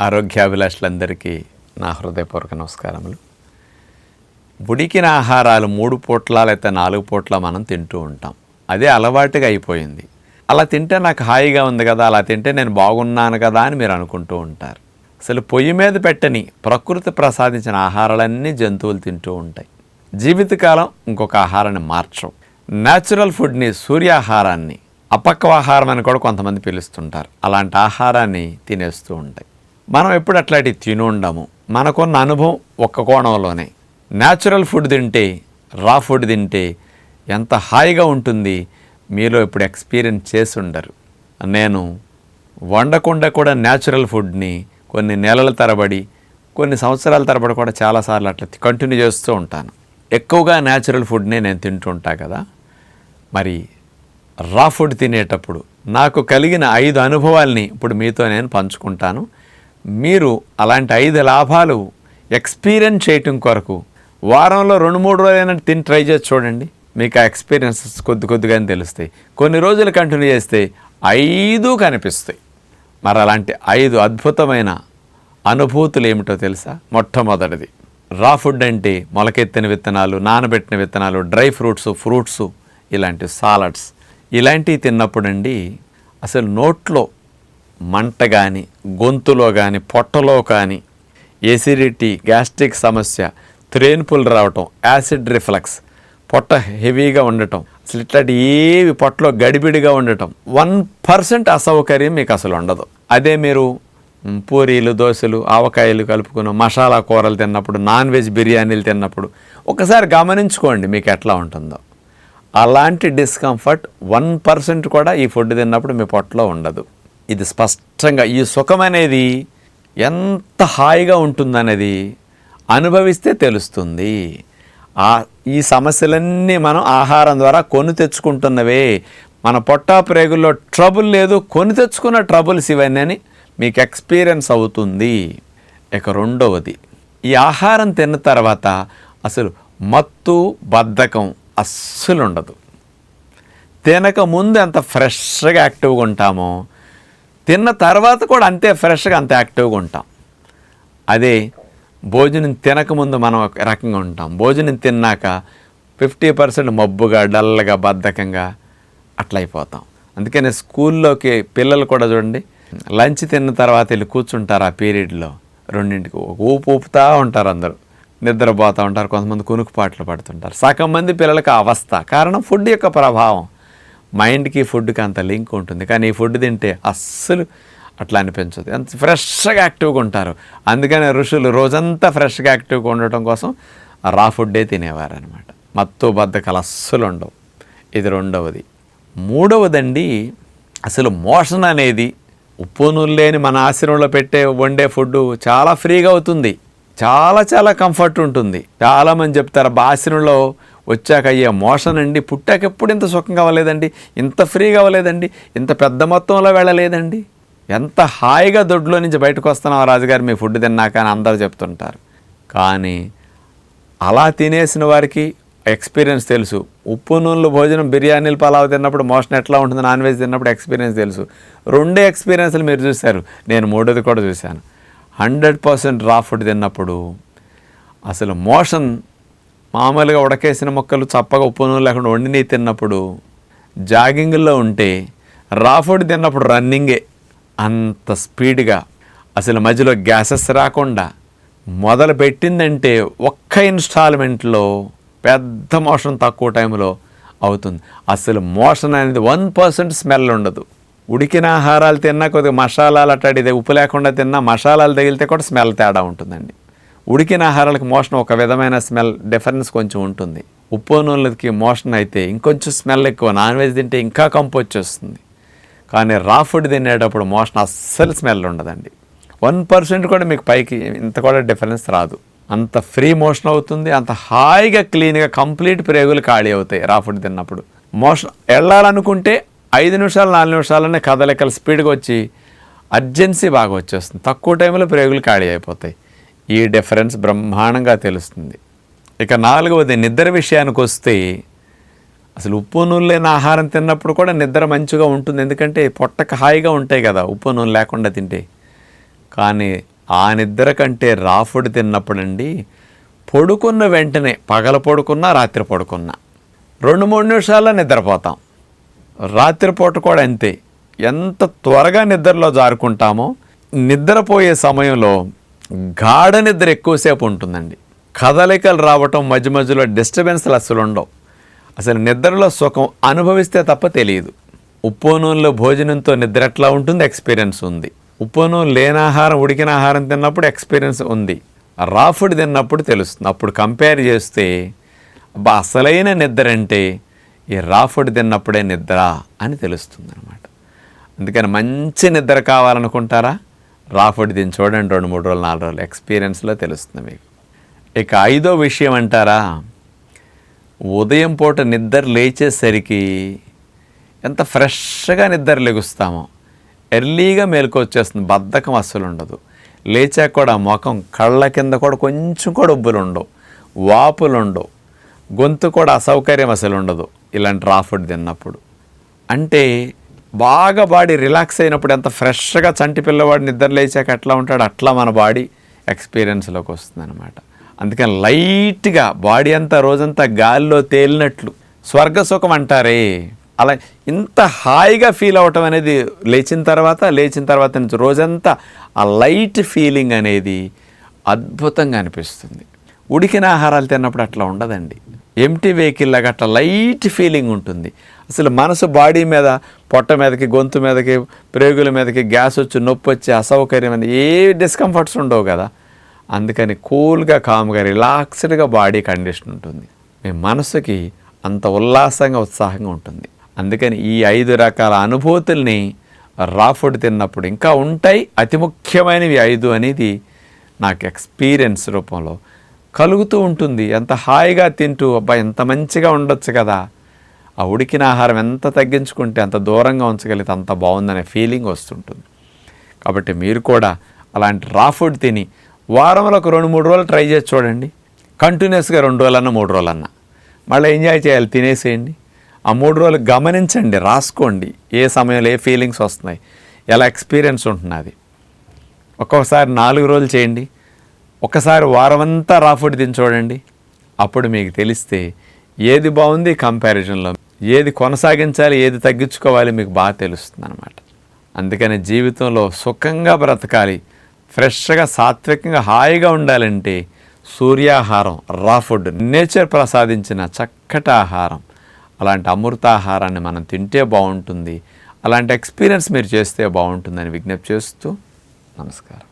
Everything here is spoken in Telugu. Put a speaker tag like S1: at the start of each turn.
S1: ఆరోగ్యాభిలాషులందరికీ నా హృదయపూర్వక నమస్కారములు. ఉడికిన ఆహారాలు మూడు పూట్ల లేకపోతే నాలుగు పూట్ల మనం తింటూ ఉంటాం. అదే అలవాటుగా అయిపోయింది. అలా తింటే నాకు హాయిగా ఉంది కదా అలా తింటే నేను బాగున్నాను కదా అని మీరు అనుకుంటూ ఉంటారు. అసలు పొయ్యి మీద పెట్టని ప్రకృతి ప్రసాదించిన ఆహారాలన్నీ జంతువులు తింటూ ఉంటాయి. జీవితకాలం ఇంకొక ఆహారాన్ని మార్చవు న్యాచురల్ ఫుడ్ని సూర్యాహారాన్ని అపక్వ ఆహారం అని కూడా కొంతమంది పిలుస్తుంటారు. అలాంటి ఆహారాన్ని తినేస్తూ ఉంటాయి. మనం ఎప్పుడు అట్లాంటివి తిని ఉండము. మనకున్న అనుభవం ఒక్క కోణంలోనే. న్యాచురల్ ఫుడ్ తింటే రా ఫుడ్ తింటే ఎంత హాయిగా ఉంటుంది మీలో ఇప్పుడు ఎక్స్పీరియన్స్ చేసి ఉండరు. నేను వండకుండా కూడా న్యాచురల్ ఫుడ్ని కొన్ని నెలల తరబడి కొన్ని సంవత్సరాల తరబడి కూడా చాలాసార్లు అట్లా కంటిన్యూ చేస్తూ ఉంటాను. ఎక్కువగా న్యాచురల్ ఫుడ్నే నేను తింటూ ఉంటా కదా. మరి రా ఫుడ్ తినేటప్పుడు నాకు కలిగిన ఐదు అనుభవాల్ని ఇప్పుడు మీతో నేను పంచుకుంటాను. మీరు అలాంటి ఐదు లాభాలు ఎక్స్పీరియన్స్ చేయటం కొరకు వారంలో రెండు మూడు రోజులైనా తిని ట్రై చేసి చూడండి. మీకు ఆ ఎక్స్పీరియన్సెస్ కొద్ది కొద్దిగానే తెలుస్తాయి. కొన్ని రోజులు కంటిన్యూ చేస్తే ఐదు కనిపిస్తాయి. మరి అలాంటి ఐదు అద్భుతమైన అనుభూతులు ఏమిటో తెలుసా? మొట్టమొదటిది రా ఫుడ్ అంటే మొలకెత్తిన విత్తనాలు నానబెట్టిన విత్తనాలు డ్రై ఫ్రూట్స్ ఫ్రూట్స్ ఇలాంటి సాలడ్స్. ఇలాంటివి తిన్నప్పుడండి అసలు నోట్లో మంట కానీ గొంతులో కానీ పొట్టలో కానీ ఎసిడిటీ గ్యాస్ట్రిక్ సమస్య త్రేన్పులు రావటం యాసిడ్ రిఫ్లక్స్ పొట్ట హెవీగా ఉండటం అసలు ఇట్లాంటి ఏవి పొట్టలో గడిబిడిగా ఉండటం వన్ పర్సెంట్ అసౌకర్యం మీకు అసలు ఉండదు. అదే మీరు పూరీలు దోశలు ఆవకాయలు కలుపుకున్న మసాలా కూరలు తిన్నప్పుడు నాన్ వెజ్ బిర్యానీలు తిన్నప్పుడు ఒకసారి గమనించుకోండి మీకు ఎట్లా ఉంటుందో. అలాంటి డిస్కంఫర్ట్ వన్ పర్సెంట్ కూడా ఈ ఫుడ్ తిన్నప్పుడు మీ పొట్టలో ఉండదు. ఇది స్పష్టంగా ఈ సుఖం అనేది ఎంత హాయిగా ఉంటుందనేది అనుభవిస్తే తెలుస్తుంది. ఆ ఈ సమస్యలన్నీ మనం ఆహారం ద్వారా కొని తెచ్చుకుంటున్నవే. మన పొట్టా ప్రేగుల్లో ట్రబుల్ లేదు కొని తెచ్చుకున్న ట్రబుల్స్ ఇవన్నీ అని మీకు ఎక్స్పీరియన్స్ అవుతుంది. ఇక రెండవది ఈ ఆహారం తిన్న తర్వాత అసలు మత్తు బద్ధకం అస్సలు ఉండదు తినక ముందు ఎంత ఫ్రెష్గా యాక్టివ్గా ఉంటామో తిన్న తర్వాత కూడా అంతే ఫ్రెష్గా అంత యాక్టివ్గా ఉంటాం. అదే భోజనం తినకముందు మనం ఒక రకంగా ఉంటాం. భోజనం తిన్నాక ఫిఫ్టీ పర్సెంట్ మబ్బుగా డల్గా బద్ధకంగా అట్లయిపోతాం అందుకనే స్కూల్లోకి పిల్లలు కూడా చూడండి లంచ్ తిన్న తర్వాత వెళ్ళి కూర్చుంటారు ఆ పీరియడ్లో. రెండింటికి ఊపు ఊపుతూ ఉంటారు అందరూ. నిద్రపోతూ ఉంటారు కొంతమంది కునుకు పాటలు పడుతుంటారు. సగం మంది పిల్లలకు అవస్థ. కారణం ఫుడ్ యొక్క ప్రభావం. మైండ్కి ఫుడ్కి అంత లింక్ ఉంటుంది. కానీ ఈ ఫుడ్ తింటే అస్సలు అట్లా అనిపించదు. ఎంత ఫ్రెష్గా యాక్టివ్గా ఉంటారు. అందుకనే ఋషులు రోజంతా ఫ్రెష్గా యాక్టివ్గా ఉండటం కోసం రా ఫుడ్డే తినేవారు అనమాట మత్తు బద్దకాలు అస్సలు ఉండవు. ఇది రెండవది. మూడవదండి అసలు మోషన్ అనేది ఉప్పు నూనె లేని మన ఆశ్రమంలో పెట్టే వండే ఫుడ్ చాలా ఫ్రీగా అవుతుంది. చాలా చాలా కంఫర్ట్ ఉంటుంది. చాలామంది చెప్తారు ఆశ్రమంలో వచ్చాక అయ్యే మోషన్ అండి. పుట్టాక ఎప్పుడు ఇంత సుఖం అవ్వలేదండి ఇంత ఫ్రీగా అవ్వలేదండి. ఇంత పెద్ద మొత్తంలో వెళ్ళలేదండి. ఎంత హాయిగా దొడ్లో నుంచి బయటకు వస్తున్నావు రాజుగారు మీ ఫుడ్ తిన్నాక అని అందరూ చెప్తుంటారు. కానీ అలా తినేసిన వారికి ఎక్స్పీరియన్స్ తెలుసు. ఉప్పు నూనెలు భోజనం బిర్యానీలు పలావ్ తిన్నప్పుడు మోషన్ ఎట్లా ఉంటుంది నాన్ వెజ్ తిన్నప్పుడు ఎక్స్పీరియన్స్ తెలుసు. రెండే ఎక్స్పీరియన్స్లు మీరు చూశారు. నేను మూడోది కూడా చూశాను. హండ్రెడ్ పర్సెంట్ రా ఫుడ్ తిన్నప్పుడు అసలు మోషన్ మామూలుగా ఉడకేసిన మొక్కలు చప్పగా ఉప్పు నూనె లేకుండా వండినవి తిన్నప్పుడు జాగింగ్లో ఉంటే రా ఫుడ్ తిన్నప్పుడు రన్నింగే. అంత స్పీడ్గా. అసలు మధ్యలో గ్యాసెస్ రాకుండా మొదలు పెట్టిందంటే ఒక్క ఇన్స్టాల్మెంట్లో పెద్ద మోషన్ తక్కువ టైంలో అవుతుంది. అసలు మోషన్ అనేది వన్ పర్సెంట్ స్మెల్ ఉండదు. ఉడికిన ఆహారాలు తిన్నా కొద్దిగా మసాలాలు అట్టాడితే ఉప్పు లేకుండా తిన్నా మసాలాలు తగిలితే కూడా స్మెల్ తేడా ఉంటుందండి. ఉడికిన ఆహారాలకు మోషన్ ఒక విధమైన స్మెల్ డిఫరెన్స్ కొంచెం ఉంటుంది. ఉప్పు నూనెలకి మోషన్ అయితే ఇంకొంచెం స్మెల్ ఎక్కువ నాన్ వెజ్ తింటే ఇంకా కంపు వచ్చేస్తుంది. కానీ రా ఫుడ్ తినేటప్పుడు మోషన్ అస్సలు స్మెల్ ఉండదండి. వన్ పర్సెంట్ కూడా మీకు పైకి ఇంత కూడా డిఫరెన్స్ రాదు. అంత ఫ్రీ మోషన్ అవుతుంది అంత హాయిగా క్లీన్గా కంప్లీట్ ప్రేగులు ఖాళీ అవుతాయి రా ఫుడ్ తిన్నప్పుడు. మోషన్ వెళ్ళాలనుకుంటే ఐదు నిమిషాలు నాలుగు నిమిషాలనే కదలికలు స్పీడ్గా వచ్చి అర్జెన్సీ బాగా వచ్చేస్తుంది. తక్కువ టైంలో ప్రేగులు ఖాళీ అయిపోతాయి. ఈ డిఫరెన్స్ బ్రహ్మాండంగా తెలుస్తుంది. ఇక నాలుగవది నిద్ర విషయానికి వస్తే అసలు ఉప్పు నూనె లేని ఆహారం తిన్నప్పుడు కూడా నిద్ర మంచిగా ఉంటుంది. ఎందుకంటే పొట్టకు హాయిగా ఉంటాయి కదా ఉప్పు నూనె లేకుండా తింటే. కానీ ఆ నిద్ర కంటే రాఫుడ్ తిన్నప్పుడండి పడుకున్న వెంటనే పగల పడుకున్నా రాత్రి పడుకున్నా రెండు మూడు నిమిషాల్లో నిద్రపోతాం. రాత్రిపూట కూడా అంతే. ఎంత త్వరగా నిద్రలో జారుకుంటామో నిద్రపోయే సమయంలో గాఢ నిద్ర ఎక్కువసేపు ఉంటుందండి. కదలికలు రావటం మధ్య మధ్యలో డిస్టర్బెన్స్లు అసలు ఉండవు. అసలు నిద్రలో సుఖం అనుభవిస్తే తప్ప తెలియదు. ఉప్పు నూనెలో భోజనంతో నిద్ర ఎట్లా ఉంటుంది? ఎక్స్పీరియన్స్ ఉంది. ఉప్పు నూనె లేని ఆహారం ఉడికిన ఆహారం తిన్నప్పుడు ఎక్స్పీరియన్స్ ఉంది. రా ఫుడ్ తిన్నప్పుడు తెలుస్తుంది. అప్పుడు కంపేర్ చేస్తే అసలైన నిద్ర అంటే ఈ రా ఫుడ్ తిన్నప్పుడే నిద్ర అని తెలుస్తుంది అనమాట అందుకని మంచి నిద్ర కావాలనుకుంటారా? రా దీన్ని చూడండి రెండు మూడు రోజులు నాలుగు రోజులు. ఎక్స్పీరియన్స్లో తెలుస్తుంది మీకు. ఇక ఐదో విషయం అంటారా? ఉదయం పూట నిద్ర లేచేసరికి ఎంత ఫ్రెష్గా నిద్ర లెగుస్తామో. ఎర్లీగా మేలుకొచ్చేస్తుంది బద్ధకం అస్సలు ఉండదు. లేచాక కూడా ముఖం కళ్ళ కింద కూడా కొంచెం కూడా ఉబ్బులు ఉండవు వాపులు ఉండవు గొంతు కూడా అసౌకర్యం అసలు ఉండదు ఇలాంటి రా ఫుడ్ తిన్నప్పుడు. అంటే బాగా బాడీ రిలాక్స్ అయినప్పుడు ఎంత ఫ్రెష్గా చంటి పిల్లవాడు నిద్ర లేచాక ఎట్లా ఉంటాడు అట్లా మన బాడీ ఎక్స్పీరియన్స్లోకి వస్తుంది అనమాట అందుకని లైట్గా బాడీ అంతా రోజంతా గాలిలో తేలినట్లు స్వర్గ సుఖం అంటారే. అలా ఇంత హాయిగా ఫీల్ అవటం అనేది లేచిన తర్వాత లేచిన తర్వాత నుంచి రోజంతా ఆ లైట్ ఫీలింగ్ అనేది అద్భుతంగా అనిపిస్తుంది. ఉడికిన ఆహారాలు తిన్నప్పుడు అట్లా ఉండదండి. ఎంటీ వెహికల్ లాగా అట్లా లైట్ ఫీలింగ్ ఉంటుంది. అసలు మనసు బాడీ మీద పొట్ట మీదకి గొంతు మీదకి ప్రేగుల మీదకి గ్యాస్ వచ్చి నొప్పి వచ్చి అసౌకర్యం అని ఏ డిస్కంఫర్ట్స్ ఉండవు కదా. అందుకని కూల్గా కామ్గా రిలాక్స్డ్గా బాడీ కండిషన్ ఉంటుంది. మీ మనసుకి అంత ఉల్లాసంగా ఉత్సాహంగా ఉంటుంది. అందుకని ఈ ఐదు రకాల అనుభూతుల్ని రాఫుడ్ తిన్నప్పుడు ఇంకా ఉంటాయి. అతి ముఖ్యమైనవి ఐదు అనేది నాకు ఎక్స్పీరియన్స్ రూపంలో కలుగుతూ ఉంటుంది. ఎంత హాయిగా తింటూ అబ్బా ఎంత మంచిగా ఉండొచ్చు కదా. ఆ ఉడికిన ఆహారం ఎంత తగ్గించుకుంటే అంత దూరంగా ఉంచగలిగితే అంత బాగుందనే ఫీలింగ్ వస్తుంటుంది. కాబట్టి మీరు కూడా అలాంటి రా ఫుడ్ తిని వారంలో ఒక రెండు మూడు రోజులు ట్రై చేసి చూడండి. కంటిన్యూస్గా రెండు రోజులన్నా మూడు రోజులన్నా. మళ్ళీ ఎంజాయ్ చేయాలి తినేసేయండి. ఆ మూడు రోజులు గమనించండి రాసుకోండి. ఏ సమయంలో ఏ ఫీలింగ్స్ వస్తున్నాయి ఎలా ఎక్స్పీరియన్స్ ఉంటున్నది ఒక్కొక్కసారి నాలుగు రోజులు చేయండి. ఒకసారి వారమంతా రా ఫుడ్ తిని చూడండి. అప్పుడు మీకు తెలిస్తే ఏది బాగుంది కంపారిజన్లో ఏది కొనసాగించాలి ఏది తగ్గించుకోవాలి మీకు బాగా తెలుస్తుంది అనమాట అందుకని జీవితంలో సుఖంగా బ్రతకాలి ఫ్రెష్గా సాత్వికంగా హాయిగా ఉండాలంటే సూర్యాహారం రా ఫుడ్ నేచర్ ప్రసాదించిన చక్కటి ఆహారం. అలాంటి అమృతాహారాన్ని మనం తింటే బాగుంటుంది. అలాంటి ఎక్స్పీరియన్స్ మీరు చేస్తే బాగుంటుందని విజ్ఞప్తి చేస్తూ నమస్కారం.